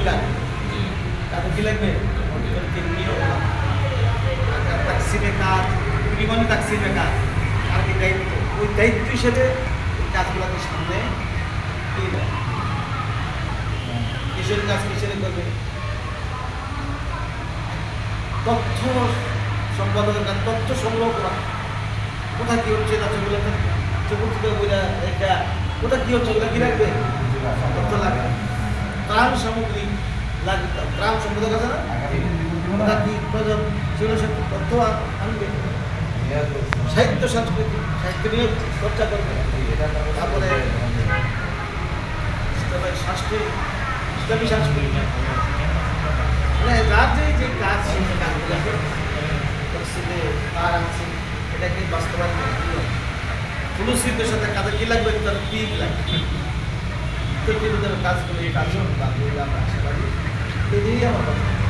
লাগবে তাদের কি লাগবে অডিটরকে নিয়োগ তাকসিমে কাজ পরিমাণে তাকসিমে কাজ আর কি দায়িত্ব ওই দায়িত্ব হিসেবে কাজগুলোকে সামনে কিসের কাজ কিসের করবে তথ্য সম্পাদনের কাজ তথ্য সংগ্রহ করা কোথায় কি হচ্ছে না সেগুলো থেকে এটা কোথায় কি হচ্ছে ওগুলো কি রাখবে তথ্য লাগবে ত্রাণ সামগ্রী লাগবে ত্রাণ সম্পাদক আছে না? কি তথ্য সাহিত্য সংস্কৃতি সাহিত্য নিয়ে চর্চা করবে। তারপরে সংস্কৃতি ইসলামী সংস্কৃতি মানে যার যে কাজ সেই কাজগুলো পরিস্থিতি তার আছে এটাকে বাস্তবায়ন হবে সাথে কাজে কি লাগবে? তার টিম লাগবে? তো কাজ করে এই বাদ আমরা Queria, mano.